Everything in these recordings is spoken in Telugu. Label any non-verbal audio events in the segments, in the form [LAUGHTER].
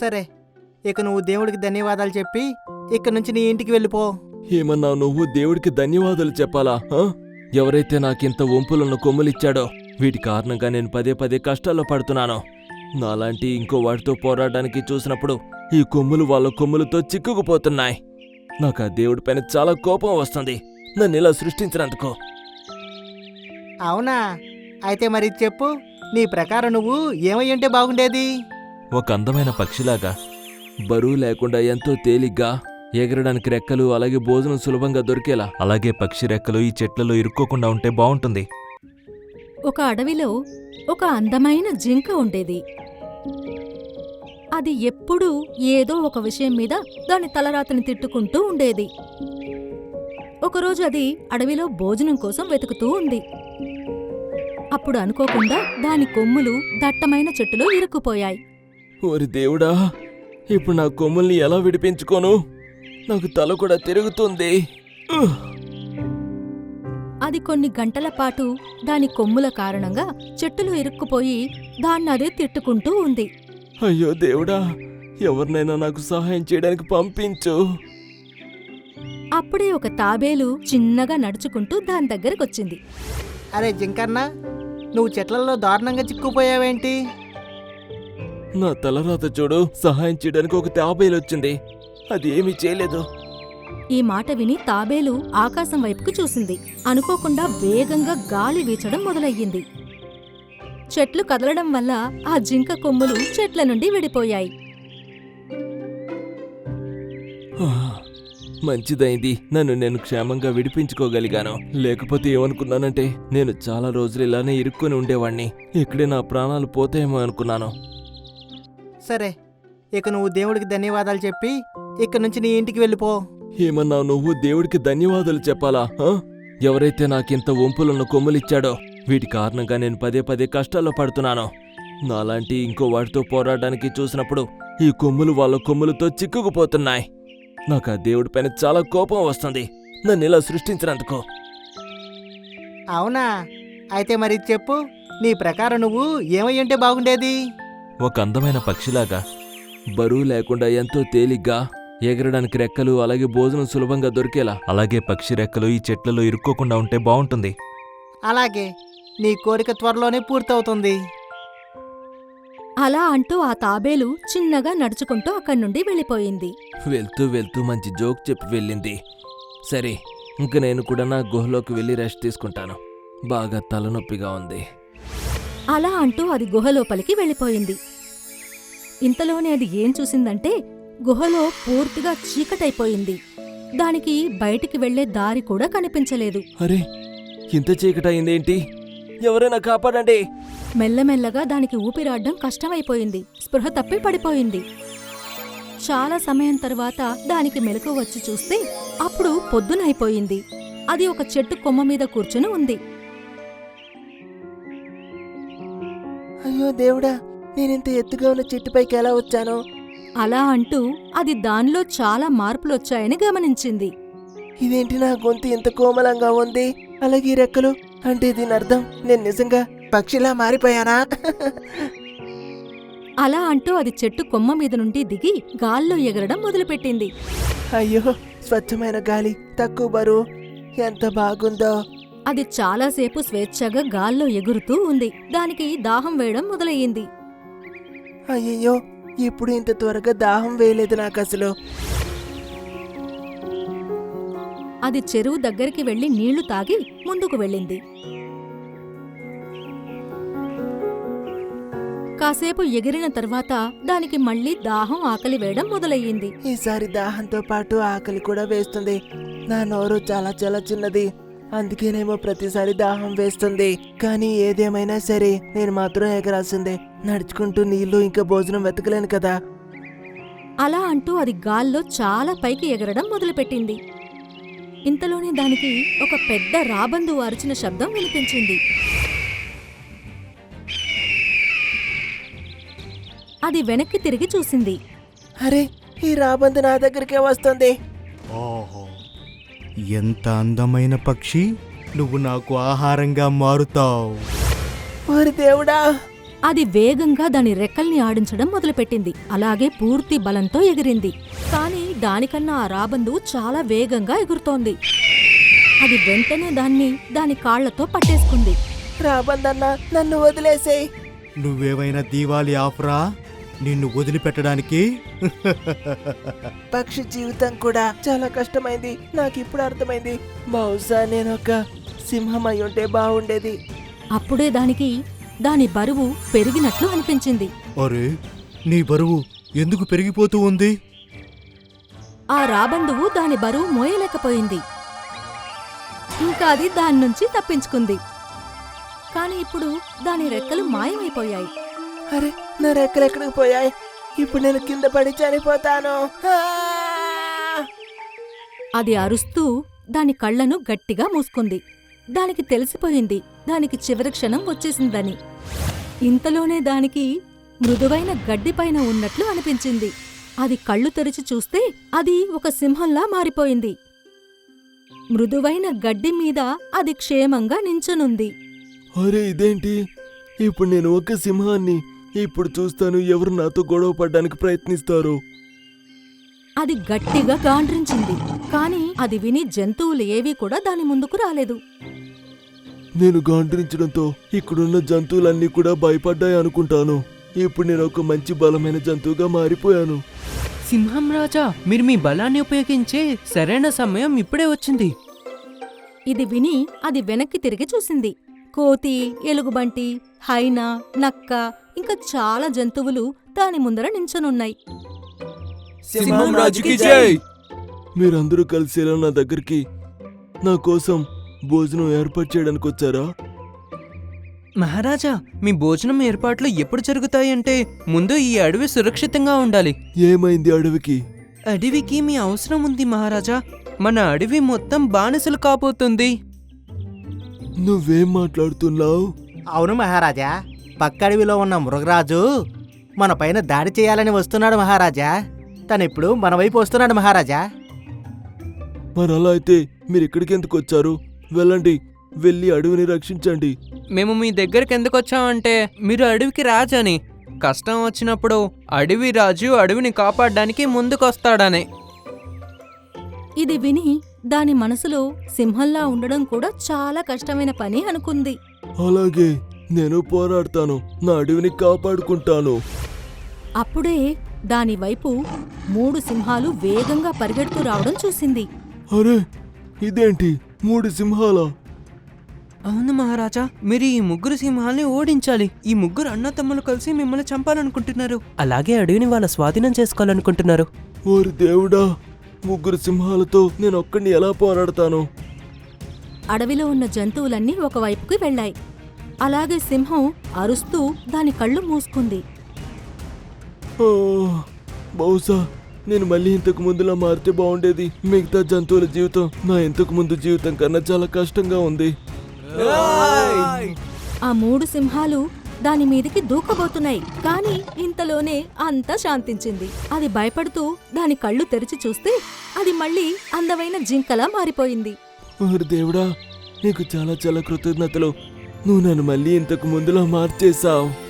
సరే ఇక నువ్వు దేవుడికి ధన్యవాదాలు చెప్పి ఇక నుంచి నీ ఇంటికి వెళ్ళిపో. ఏమన్నా నువ్వు దేవుడికి ధన్యవాదాలు చెప్పాలా ఆ? ఎవరైతే నాకింత వంపులున్న కొమ్ములిచ్చాడో వీటి కారణంగా నేను పదే పదే కష్టాల్లో పడుతున్నాను. నాలాంటి ఇంకో వాటితో పోరాడడానికి చూసినప్పుడు ఈ కొమ్ములు వాళ్ళ కొమ్ములతో చిక్కుకుపోతున్నాయి. నాకు ఆ దేవుడి పైన చాలా కోపం వస్తుంది. నన్ను ఇలా సృష్టించినందుకు. అవునా? అయితే మరి చెప్పు నీ ప్రకారం నువ్వు ఏమై ఉంటే బాగుండేది? ఒక అందమైన పక్షిలాగా. బరువు లేకుండా ఎంతో తేలిగ్గా ఎగరడానికి రెక్కలు అలాగే భోజనం సులభంగా దొరికేలా. అలాగే పక్షి రెక్కలు ఈ చెట్లలో ఇరుక్కోకుండా ఉంటే బాగుంటుంది ఒక అడవిలో ఒక అందమైన జింక ఉండేది. అది ఎప్పుడూ ఏదో ఒక విషయం మీద దాని తలరాతని తిట్టుకుంటూ ఉండేది. ఒకరోజు అది అడవిలో భోజనం కోసం వెతుకుతూ ఉంది. అప్పుడు అనుకోకుండా దాని కొమ్ములు దట్టమైన చెట్టులో ఇరుక్కుపోయాయి. ఓరి దేవుడా ఇప్పుడు నా కొమ్ముల్ని ఎలా విడిపించుకోను? నాకు తల కూడా తిరుగుతుంది! అది కొన్ని గంటల పాటు దాని కొమ్ముల కారణంగా చెట్టులో ఇరుక్కుపోయి దాన్నదే తిట్టుకుంటూ ఉంది. అయ్యో దేవుడా ఎవరినైనా నాకు సహాయం చేయడానికి పంపించు. అప్పుడే ఒక తాబేలు చిన్నగా నడుచుకుంటూ దాని దగ్గరకొచ్చింది. అరే జింకన్న నువ్వు చెట్లలో దారుణంగా చిక్కుపోయావేంటి నా తలరాత చూడు సహాయం చేయడానికి ఒక తాబేలు వచ్చింది. అది ఏమీ చేయలేదు. ఈ మాట విని తాబేలు ఆకాశం వైపుకు చూసింది. అనుకోకుండా వేగంగా గాలి వీచడం మొదలయ్యింది. చెట్లు కదలడం వల్ల ఆ జింక కొమ్ములు చెట్ల నుండి విడిపోయాయి. మంచిదైంది. నన్ను నేను క్షేమంగా విడిపించుకోగలిగాను. లేకపోతే ఏమనుకున్నానంటే నేను చాలా రోజులు ఇలానే ఇరుక్కుని ఉండేవాణ్ణి. ఇక్కడే నా ప్రాణాలు పోతాయేమో అనుకున్నాను. సరే ఇక నువ్వు దేవుడికి ధన్యవాదాలు చెప్పి ఇక నుంచి నీ ఇంటికి వెళ్ళిపో. ఏమన్నా నువ్వు దేవుడికి ధన్యవాదాలు చెప్పాలా ఆ? ఎవరైతే నాకింత వంపులున్న కొమ్ములిచ్చాడో వీటి కారణంగా నేను పదే పదే కష్టాల్లో పడుతున్నాను. నాలాంటి ఇంకో వాటితో పోరాడడానికి చూసినప్పుడు ఈ కొమ్ములు వాళ్ళ కొమ్ములతో చిక్కుకుపోతున్నాయి. నాకు ఆ దేవుడి పైన చాలా కోపం వస్తుంది. నన్ను ఇలా సృష్టించినందుకు. అవునా? అయితే మరి చెప్పు నీ ప్రకారం నువ్వు ఏమై ఉంటే బాగుండేది? ఒక అందమైన పక్షిలాగా. బరువు లేకుండా ఎంతో తేలిగ్గా ఎగరడానికి రెక్కలు అలాగే భోజనం సులభంగా దొరికేలా. అలాగే పక్షి రెక్కలు ఈ చెట్లలో ఇరుక్కోకుండా ఉంటే బాగుంటుంది అలాగే నీ కోరిక త్వరలోనే పూర్తవుతుంది. అలా అంటూ ఆ తాబేలు చిన్నగా నడుచుకుంటూ అక్కడి నుండి వెళ్ళిపోయింది. వెళ్తూ వెళ్తూ మంచి జోక్ చెప్పి వెళ్ళింది. సరే ఇంక నేను కూడా నా గుహలోకి వెళ్ళి రెస్ట్ తీసుకుంటాను. బాగా తలనొప్పిగా ఉంది. అలా అంటూ అది గుహలోపలికి వెళ్ళిపోయింది. ఇంతలోనే అది ఏం చూసిందంటే గుహలో పూర్తిగా చీకటైపోయింది. దానికి బయటికి వెళ్ళే దారి కూడా కనిపించలేదు. అరే ఇంత చీకటయిందేంటి ఎవరైనా కాపాడండి. మెల్లమెల్లగా దానికి ఊపిరాడడం కష్టమైపోయింది. స్పృహ తప్పి పడిపోయింది. చాలా సమయం తర్వాత దానికి మెలకు వచ్చి చూస్తే అప్పుడు పొద్దునైపోయింది. అది ఒక చెట్టు కొమ్మ మీద కూర్చుని ఉంది. అయ్యో దేవుడా నేనింత ఎత్తుగా ఉన్న చెట్టుపైకి ఎలా వచ్చాను? అలా అంటూ అది దానిలో చాలా మార్పులొచ్చాయని గమనించింది. ఇదేంటి నా గొంతు ఇంత కోమలంగా ఉంది? అలాగే ఈ రెక్కలు? అంటే దీని అర్థం నేను నిజంగా పక్షిలా మారిపోయానా? అలా అంటూ అది చెట్టు కొమ్మ మీద నుండి దిగి గాల్లో ఎగరడం మొదలుపెట్టింది. అయ్యో స్వచ్ఛమైన గాలి తక్కువ బరువు. ఎంత బాగుందో. అది చాలాసేపు స్వేచ్ఛగా గాల్లో ఎగురుతూ ఉంది. దానికి దాహం వేయడం మొదలయ్యింది. అయ్యయ్యో ఇప్పుడు ఇంత త్వరగా దాహం వేయలేదు నాకు అసలు అది చెరువు దగ్గరికి వెళ్ళి నీళ్ళు తాగి ముందుకు వెళ్ళింది. కాసేపు ఎగిరిన తర్వాత దానికి మళ్ళీ దాహం ఆకలి వేయడం మొదలయ్యింది. ఈసారి దాహంతో పాటు ఆకలి కూడా వేస్తుంది. నా నోరు చాలా చాలా చిన్నది. అందుకేనేమో ప్రతిసారి దాహం వేస్తుంది. కానీ ఏదేమైనా సరే నేను మాత్రం ఎగరాల్సిందే. నడుచుకుంటూ నీళ్ళు ఇంకా భోజనం వెతకలేను కదా. అలా అంటూ అది గాల్లో చాలా పైకి ఎగరడం మొదలుపెట్టింది. ఇంతలోనే దానికి ఒక పెద్ద రాబందు అరిచిన శబ్దం వినిపించింది. అది వెనక్కి తిరిగి చూసింది. అరే ఈ రాబందు నా దగ్గరికే వస్తుంది. ఓహో ఎంత అందమైన పక్షి? నువ్వు నాకు ఆహారంగా మారుతావు. దేవుడా! అది వేగంగా దాని రెక్కల్ని ఆడించడం మొదలుపెట్టింది. అలాగే పూర్తి బలంతో ఎగిరింది. కానీ దానికన్నా ఆ రాబందువు చాలా వేగంగా ఎగురుతోంది. అది వెంటనే దాన్ని దాని కాళ్ళతో పట్టేసుకుంది. రాబందన్న నన్ను వదిలేసేయ్. నువ్వేమైనా దీవాలి ఆఫరా? నిన్ను వదిలిపెట్టడానికి? పక్షి జీవితం కూడా చాలా కష్టమైంది. నాకు ఇప్పుడు అర్థమైంది. బహుశా నేను ఒక సింహం అయి ఉంటే బాగుండేది అప్పుడే దానికి దాని బరువు పెరిగినట్లు అనిపించింది. అరే నీ బరువు ఎందుకు పెరిగిపోతూ ఉంది? ఆ రాబందువు దాని బరువు మోయలేకపోయింది. ఇంకా అది దాని నుంచి తప్పించుకుంది. కాని ఇప్పుడు దాని రెక్కలు మాయమైపోయాయి. అరే నా రెక్కలు ఎక్కడికి పోయాయి? ఇప్పుడు నేను కింద పడి చనిపోతాను! అది అరుస్తూ దాని కళ్ళను గట్టిగా మూసుకుంది. దానికి తెలిసిపోయింది. దానికి చివరి క్షణం వచ్చేసిందని. ఇంతలోనే దానికి మృదువైన గడ్డిపైన ఉన్నట్లు అనిపించింది. అది కళ్ళు తెరిచి చూస్తే అది ఒక సింహంలా మారిపోయింది. మృదువైన గడ్డి మీద అది క్షేమంగా నించునుంది. అరే ఇదేంటి? ఇప్పుడు నేను ఒక సింహాన్ని ఇప్పుడు చూస్తాను ఎవరు నాతో గొడవ పడ్డానికి ప్రయత్నిస్తారు. అది గట్టిగా గాండ్రించింది. కాని అది విని జంతువులు ఏవీ కూడా దాని ముందుకు రాలేదు. నేను గాండ్రించడంతో ఇక్కడున్న జంతువులన్నీ కూడా భయపడ్డాయి అనుకుంటాను. ఇప్పుడు నేను ఒక మంచి బలమైన జంతువుగా మారిపోయాను. సింహం రాజా మీరు మీ బలాన్ని ఉపయోగించే సరైన సమయం ఇప్పుడే వచ్చింది. ఇది విని అది వెనక్కి తిరిగి చూసింది. కోతి ఎలుగుబంటి హైనా నక్క ఇంకా చాలా జంతువులు దాని ముందర నించనున్నాయి. సింహం రాజుకి జై! మీరందరూ కలిసేలా నా దగ్గరికి నా కోసం భోజనం ఏర్పాటు చేయడానికి వచ్చారా? మహారాజా మీ భోజనం ఏర్పాట్లు ఎప్పుడు జరుగుతాయంటే ముందు ఈ అడవి సురక్షితంగా ఉండాలి. ఏమైంది అడవికి? అడవికి మీ అవసరం ఉంది మహారాజా. మన అడవి మొత్తం బానిసలు కాబోతుంది. నువ్వేం మాట్లాడుతున్నావు? అవును మహారాజా పక్కడవిలో ఉన్న మృగరాజు మన పైన దాడి చేయాలని వస్తున్నాడు మహారాజా. తనిప్పుడు మన వైపు వస్తున్నాడు మహారాజా. మరి అలా అయితే మీరు ఇక్కడికి ఎందుకు వచ్చారు? వెళ్ళండి వెళ్ళి అడవిని రక్షించండి. మేము మీ దగ్గరికి ఎందుకు వచ్చామంటే మీరు అడవికి రాజని. కష్టం వచ్చినప్పుడు అడవి రాజు అడవిని కాపాడడానికి ముందుకొస్తాడని. ఇది విని దాని మనసులో సింహంలా ఉండడం కూడా చాలా కష్టమైన పని అనుకుంది. అలాగే నేను పోరాడతాను నా అడవిని కాపాడుకుంటాను. అప్పుడే దాని వైపు మూడు సింహాలు వేగంగా పరిగెడుతూ రావడం చూసింది. అరే ఇదేంటి? మూడు సింహాల? అవును మహారాజా మీరు ఈ ముగ్గురు సింహాల్ని ఓడించాలి. ఈ ముగ్గురు అన్నతమ్ములు కలిసి మిమ్మల్ని చంపాలనుకుంటున్నారు. అలాగే అడవిని వాళ్ళ స్వాధీనం చేసుకోవాలనుకుంటున్నారు. ఓరి దేవుడా ముగ్గురు సింహాలతో నేను ఒక్కడిని ఎలా పోరాడతాను? అడవిలో ఉన్న జంతువులన్నీ ఒకవైపుకి వెళ్ళాయి. అలాగే సింహం అరుస్తూ దాని కళ్ళు మూసుకుంది. ఆ, బహుశా నేను మళ్ళీ ఇంతకు ముందులా మారితే బాగుండేది. మిగతా జంతువుల జీవితం నా ఇంతకు ముందు జీవితం కన్నా చాలా కష్టంగా ఉంది. ఆ మూడు సింహాలు దాని మీదికి దూకబోతున్నాయి. కాని ఇంతలోనే అంతా శాంతించింది. అది భయపడుతూ దాని కళ్ళు తెరిచి చూస్తే అది మళ్ళీ అందమైన జింకలా మారిపోయింది. ఓరి దేవుడా నీకు చాలా చాలా కృతజ్ఞతలు. నువ్వు నన్ను మళ్ళీ ఇంతకు ముందులా మార్చేశావు.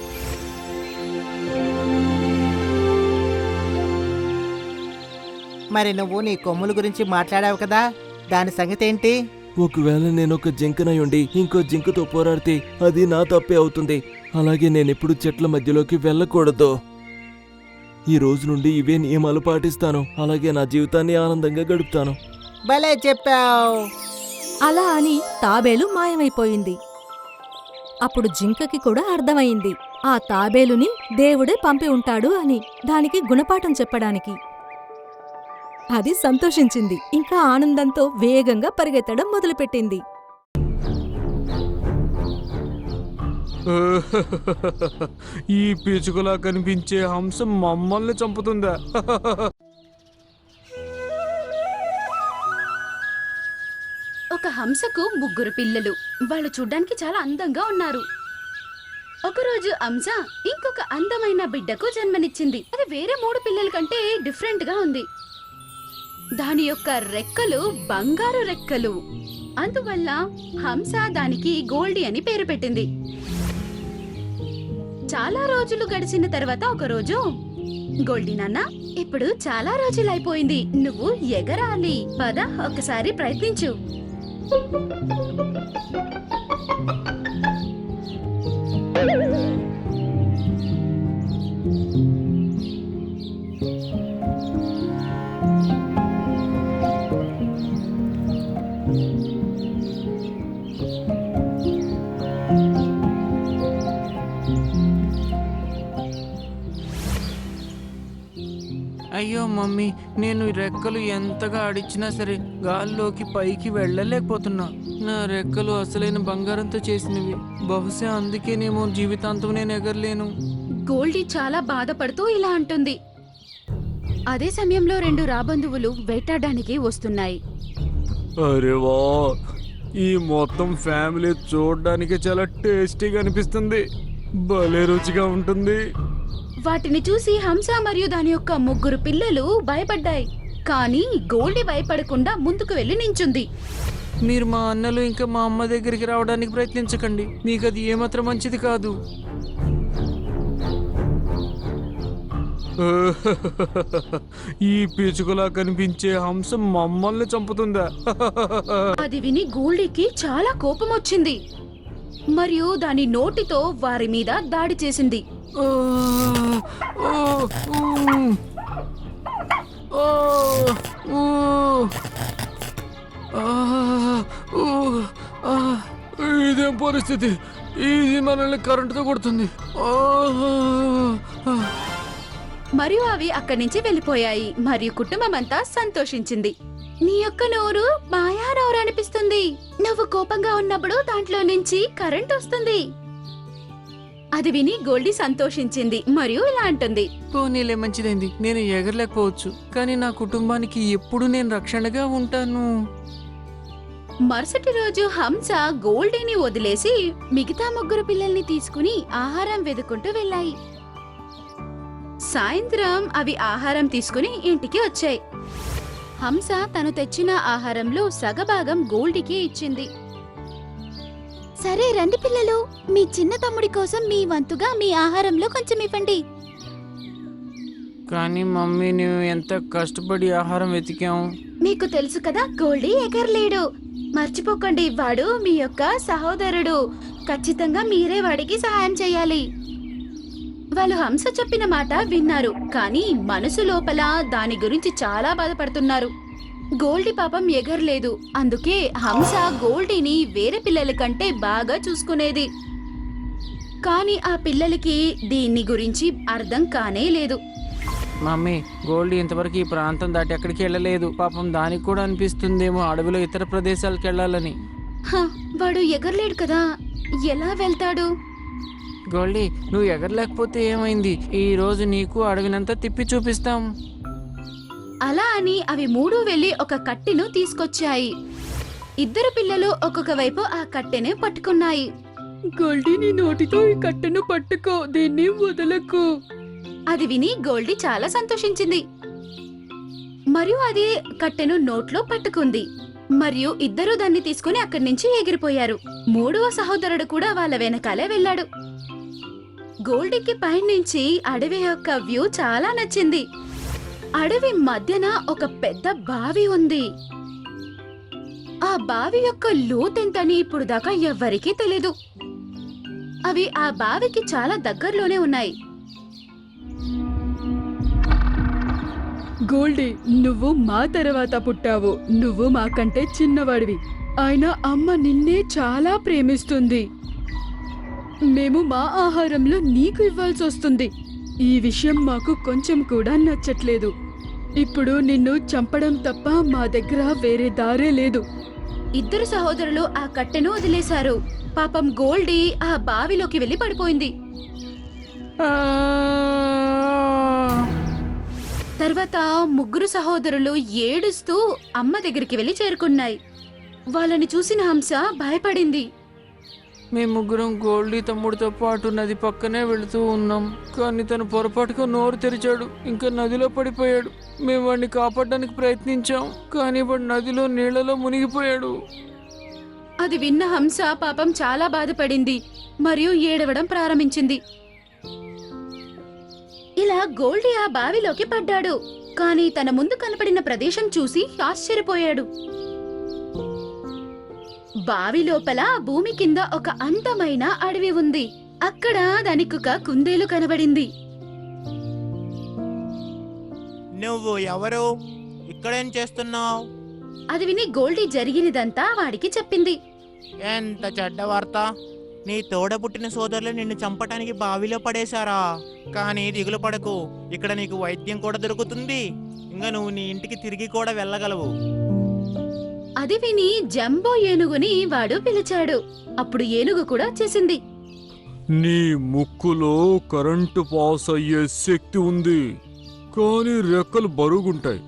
మరి నువ్వు నీ కొమ్ముల గురించి మాట్లాడావు కదా? దాని సంగతి ఏంటి ఒకవేళ నేను ఒక జింకనై ఉండి ఇంకో జింకతో పోరాడితే అది నా తప్పే అవుతుంది. అలాగే నేనెప్పుడు చెట్ల మధ్యలోకి వెళ్ళకూడదు. ఈ రోజు నుండి ఇవే నియమాలు పాటిస్తాను. అలాగే నా జీవితాన్ని ఆనందంగా గడుపుతాను. భలే చెప్పావు. అలా అని తాబేలు మాయమైపోయింది. అప్పుడు జింకకి కూడా అర్థమైంది. ఆ తాబేలుని దేవుడే పంపి ఉంటాడు అని దానికి గుణపాఠం చెప్పడానికి. అది సంతోషించింది. ఇంకా ఆనందంతో వేగంగా పరిగెత్తడం మొదలుపెట్టింది. ఈ పిచుకులా కనిపించే హంస మమ్మల్ని చంపుతుందా? ఒక హంసకు ముగ్గురు పిల్లలు. వాళ్ళు చూడ్డానికి చాలా అందంగా ఉన్నారు. ఒకరోజు హంస ఇంకొక అందమైన బిడ్డకు జన్మనిచ్చింది. అది వేరే మూడు పిల్లల కంటే డిఫరెంట్గా ఉంది. దాని యొక్క రెక్కలు బంగారు రెక్కలు. అందువల్ల హంస దానికి గోల్డీ అని పేరు పెట్టింది. చాలా రోజులు గడిచిన తర్వాత ఒక రోజు గోల్డీ నాన్న ఇప్పుడు చాలా రోజులు అయిపోయింది నువ్వు ఎగరాలి. పద ఒకసారి ప్రయత్నించు. అయ్యో మమ్మీ నేను రెక్కలు ఎంతగా ఆడిచ్చినా సరే గాల్లోకి పైకి వెళ్ళలేకపోతున్నా. నా రెక్కలు అసలైన బంగారంతో చేసినవి. బహుశా అందుకేనేమో జీవితాంతం నేను ఎగరలేను గోల్డీ చాలా బాధపడుతూ ఇలా అంటుంది. అదే సమయంలో రెండు రాబంధువులు వేటాడడానికి వస్తున్నాయి. అరే వా ఈ మొత్తం ఫ్యామిలీ చూడడానికి చాలా టేస్టీగా అనిపిస్తుంది. భలే రుచిగా ఉంటుంది. వాటిని చూసి హంస మరియు దాని యొక్క ముగ్గురు పిల్లలు భయపడ్డాయి. కానీ గోల్డీ భయపడకుండా ముందుకు వెళ్ళి నించుంది. మీరు మా అన్నలు ఇంకా మా అమ్మ దగ్గరికి రావడానికి ప్రయత్నించకండి. మీకు అది ఏమాత్రం మంచిది కాదు. ఈ పిచుకులా కనిపించే హంస మమ్మల్ని చంపుతుందా? అది విని గోల్డీకి చాలా కోపం వచ్చింది మరియు దాని నోటితో వారి మీద దాడి చేసింది. ఇదేం పరిస్థితి? ఇది మనల్ని కరెంటుతో కొడుతుంది. మరియు అవి అక్కడి నుంచి వెళ్ళిపోయాయి. మరియు కుటుంబం అంతా సంతోషించింది. నీ యొక్క నోరు మాయా నోరు అనిపిస్తుంది. నువ్వు కోపంగా ఉన్నప్పుడు దాంట్లో నుంచి కరెంట్ వస్తుంది. అది విని గోల్డీ సంతోషించింది మరియు ఇలా అంటుంది. పోనీలే మంచిదైంది. నేను ఎగరలేకపోవచ్చు కానీ నా కుటుంబానికి ఎప్పుడు నేను రక్షణగా ఉంటాను. మరుసటి రోజు హంస గోల్డీని వదిలేసి మిగతా ముగ్గురు పిల్లల్ని తీసుకుని ఆహారం వెతుకుంటూ వెళ్ళాయి. సాయంత్రం అవి ఆహారం తీసుకుని ఇంటికి వచ్చాయి. హంస తను తెచ్చిన ఆహారంలో సగభాగం గోల్డీకి ఇచ్చింది. సరే రండి పిల్లలు. మీ చిన్న తమ్ముడి కోసం మీ వంతుగా మీ ఆహారంలో కొంచెం ఇవ్వండి. కానీ మమ్మీ నువ్వు ఎంత కష్టపడి ఆహారం వెతికాం మీకు తెలుసు కదా గోల్డీ ఎగరలేడు. మర్చిపోకండి వాడు మీ యొక్క సహోదరుడు. ఖచ్చితంగా మీరే వాడికి సహాయం చేయాలి. వాళ్ళు హంస చెప్పిన మాట విన్నారు కానీ మనసు లోపల దాని గురించి చాలా బాధపడుతున్నారు. గోల్డీ పాపం ఎగరలేదు. అందుకే హంస గోల్డీని వేరే పిల్లల కంటే బాగా చూసుకునేది. కానీ ఆ పిల్లలకి దీన్ని గురించి అర్థం కానే లేదు. మమ్మీ గోల్డ్ ఇంతవరకు ఈ ప్రాంతం దాటి ఎక్కడికి వెళ్ళలేదు. పాపం దానికి కూడా అనిపిస్తుందేమో అడవిలో ఇతర ప్రదేశాలకు వెళ్ళాలని. హ, వాడు ఎగరలేడు కదా. ఎలా వెళ్తాడు? గోల్డీ నువ్వు ఎగరలేకపోతే ఏమైంది? ఈ రోజు నీకు అడవినంతా తిప్పి చూపిస్తాం. అలా అని అవి మూడు వెళ్ళి ఒక కట్టెను తీసుకొచ్చాయి. ఇద్దరు పిల్లలు ఒక్కొక్క వైపు ఆ కట్టెను పట్టుకున్నాయి. గోల్డీ నీ నోటితో ఈ కట్టెను పట్టుకో దీన్ని వదలకు. అది విని గోల్డీ చాలా సంతోషించింది. మరియు అది కట్టెను నోట్లో పట్టుకుంది. మరియు ఇద్దరు దాన్ని తీసుకుని అక్కడి నుంచి ఎగిరిపోయారు. మూడవ సహోదరుడు కూడా వాళ్ళ వెనకాలే వెళ్ళాడు. గోల్డీకి పైనుంచి అడవి యొక్క వ్యూ చాలా నచ్చింది. అడవి మధ్యన ఒక పెద్ద బావి ఉంది. ఆ బావి యొక్క లోతెంతని ఇప్పుడు దాకా ఎవ్వరికీ తెలీదు. అవి ఆ బావికి చాలా దగ్గరలోనే ఉన్నాయి. గోల్డీ నువ్వు మా తర్వాత పుట్టావు. నువ్వు మాకంటే చిన్నవాడివి. ఆయన అమ్మ నిన్నే చాలా ప్రేమిస్తుంది. మేము మా ఆహారంలో నీకు ఇవ్వాల్సి వస్తుంది ఈ విషయం మాకు కొంచెం కూడా నచ్చట్లేదు. ఇప్పుడు నిన్ను చంపడం తప్ప మా దగ్గర వేరే దారే లేదు. ఇద్దరు సహోదరులు ఆ కట్టెను వదిలేశారు. పాపం గోల్డీ ఆ బావిలోకి వెళ్ళి పడిపోయింది. తర్వాత ముగ్గురు సహోదరులు ఏడుస్తూ అమ్మ దగ్గరికి వెళ్ళి చేరుకున్నాయి. వాళ్ళని చూసిన హంస భయపడింది. మేము ముగ్గురం గోల్డీ తమ్ముడితో పాటు నది పక్కనే వెళుతూ ఉన్నాం. కానీ తను పొరపాటుగా నోరు తెరిచాడు. ఇంకా నదిలో పడిపోయాడు. మేము వాడిని కాపాడడానికి ప్రయత్నించాం కానీ వాడు నదిలో నీళ్ళలో మునిగిపోయాడు. అది విన్న హంస పాపం చాలా బాధపడింది మరియు ఏడవడం ప్రారంభించింది. ఇలా గోల్డీ ఆ బావిలోకి పడ్డాడు కానీ తన ముందు కనపడిన ప్రదేశం చూసి ఆశ్చర్యపోయాడు. బావి లోపల భూమి కింద ఒక అందమైన అడవి ఉంది. అక్కడ దానికొక కుందేలు కనబడింది. నువ్వు ఎవరు? ఇక్కడేం చేస్తున్నావు? అది విని గోల్డీ జరిగినదంతా వాడికి చెప్పింది. ఎంత చెడ్డ వార్త. నీ తోడ పుట్టిన సోదరులు నిన్ను చంపటానికి బావిలో పడేశారా? కానీ దిగులు పడకు. ఇక్కడ నీకు వైద్యం కూడా దొరుకుతుంది. ఇంకా నువ్వు నీ ఇంటికి తిరిగి కూడా వెళ్ళగలవు. అది విని జంబో ఏనుగుని వాడు పిలిచాడు. అప్పుడు ఏనుగు కూడా చేసింది నీ ముక్కులో కరెంటు పాస్ అయ్యే శక్తి ఉంది. కానీ రెక్కలు బరుగుంటాయి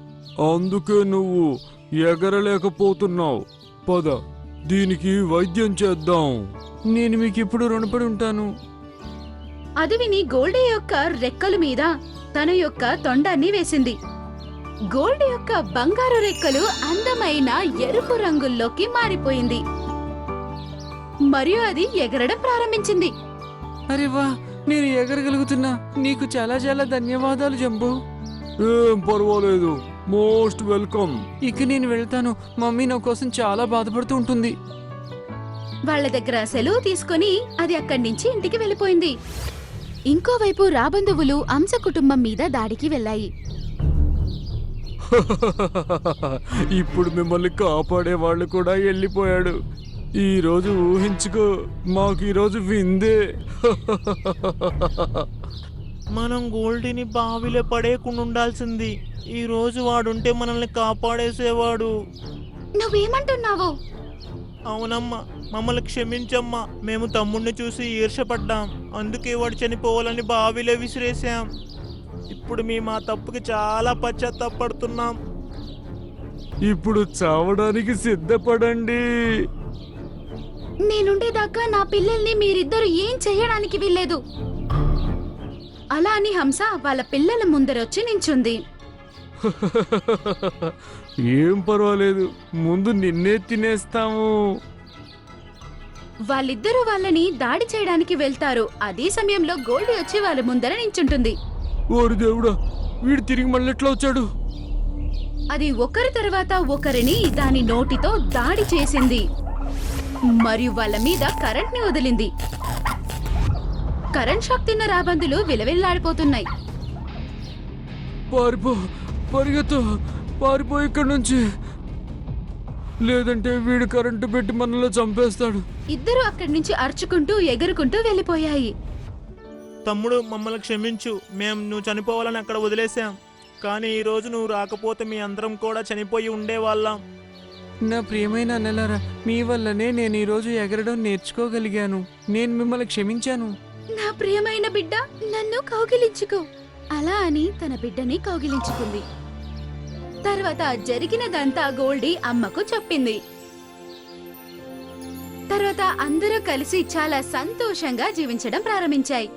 అందుకే నువ్వు ఎగరలేకపోతున్నావు. పద దీనికి వైద్యం చేద్దాం. నేను మీకు ఇప్పుడు రుణపడి ఉంటాను అది విని గోల్డీ యొక్క రెక్కల మీద తన యొక్క తొండాన్ని వేసింది. గోల్డీ యొక్క బంగారు రెక్కలు అందమైన ఎరుపు రంగుల్లోకి మారిపోయింది. మరియు అది ఎగరడం ప్రారంభించింది. అరే వా నేను ఎగరగలుగుతున్నా. నీకు చాలా చాలా ధన్యవాదాలు జంబు. ఏం పర్వాలేదు. Most welcome. ఇక నేను వెళ్తాను. మమ్మీ నా కోసం చాలా బాధపడుతూ ఉంటుంది. వాళ్ళ దగ్గర సెలవు తీసుకొని అది అక్కడి నుంచి ఇంటికి వెళ్ళిపోయింది. ఇంకోవైపు రాబంధువులు అంశ కుటుంబం మీద దాడికి వెళ్ళాయి. [LAUGHS] ఇప్పుడు మిమ్మల్ని కాపాడే వాళ్ళు కూడా వెళ్ళిపోయాడు. ఈ రోజు ఊహించుకో మాకు ఈ రోజు విందే. [LAUGHS] మనం గోల్డీని బావిలో పడేయకుండా ఉండాల్సింది. ఈ రోజు వాడుంటే మనల్ని కాపాడేసేవాడు. నువ్వేమంటున్నావు? అవునమ్మా మమ్మల్ని క్షమించమ్మా. మేము తమ్ముడిని చూసి ఈర్షపడ్డాం అందుకే వాడు చనిపోవాలని బావిలో విసిరేసాం ఇప్పుడు మేము ఆ తప్పుకి చాలా పశ్చాత్తాపడుతున్నాం. ఇప్పుడు చావడానికి సిద్ధపడండి. నేనుండేదాకా నా పిల్లల్ని మీరిద్దరు ఏం చేయడానికి వీల్లేదు? అలా అని హంస వాళ్ళ పిల్లల ముందరొచ్చి నించుంది. ఏం పర్వాలేదు ముందు నిన్నే తినేస్తాము. వాళ్ళిద్దరూ వాళ్ళని దాడి చేయడానికి వెళ్తారు. అదే సమయంలో గోల్డీ వచ్చి వాళ్ళ ముందర నించుంటుంది. ఓరి దేవుడా వీడు తిరిగి మళ్ళీ ఎట్లా వచ్చాడు? అది ఒకరి తర్వాత ఒకరిని దాని నోటితో దాడి చేసింది. మరియు వాళ్ళ మీద కరెంట్ని వదిలింది. కరెంట్ షాక్ తిన్న రాబందులు విలవిల్లాడిపోతున్నాయి. పారిపో పరిగెత్తు పారిపో ఇక్కడి నుంచి. లేదంటే వీడు కరెంటు పెట్టి మనలో చంపేస్తాడు. ఇద్దరు అక్కడి నుంచి అరుచుకుంటూ ఎగురుకుంటూ వెళ్ళిపోయాయి. తమ్ముడు మమ్మల్ని క్షమించు. మేము నువ్వు చనిపోవాలని అక్కడ వదిలేసాం కానీ ఈ రోజు నువ్వు రాకపోతే మీ అందరం కూడా చనిపోయి ఉండేవాళ్ళం. నా ప్రియమైన అన్నలారా మీ వల్లనే నేను ఈరోజు ఎగరడం నేర్చుకోగలిగాను. నేను మిమ్మల్ని క్షమించాను. నా ప్రియమైన బిడ్డ నన్ను కౌగిలించుకో. అలా అని తన బిడ్డని కౌగిలించుకుంది. తర్వాత జరిగినదంతా గోల్డీ అమ్మకు చెప్పింది. తర్వాత అందరూ కలిసి చాలా సంతోషంగా జీవించడం ప్రారంభించాయి.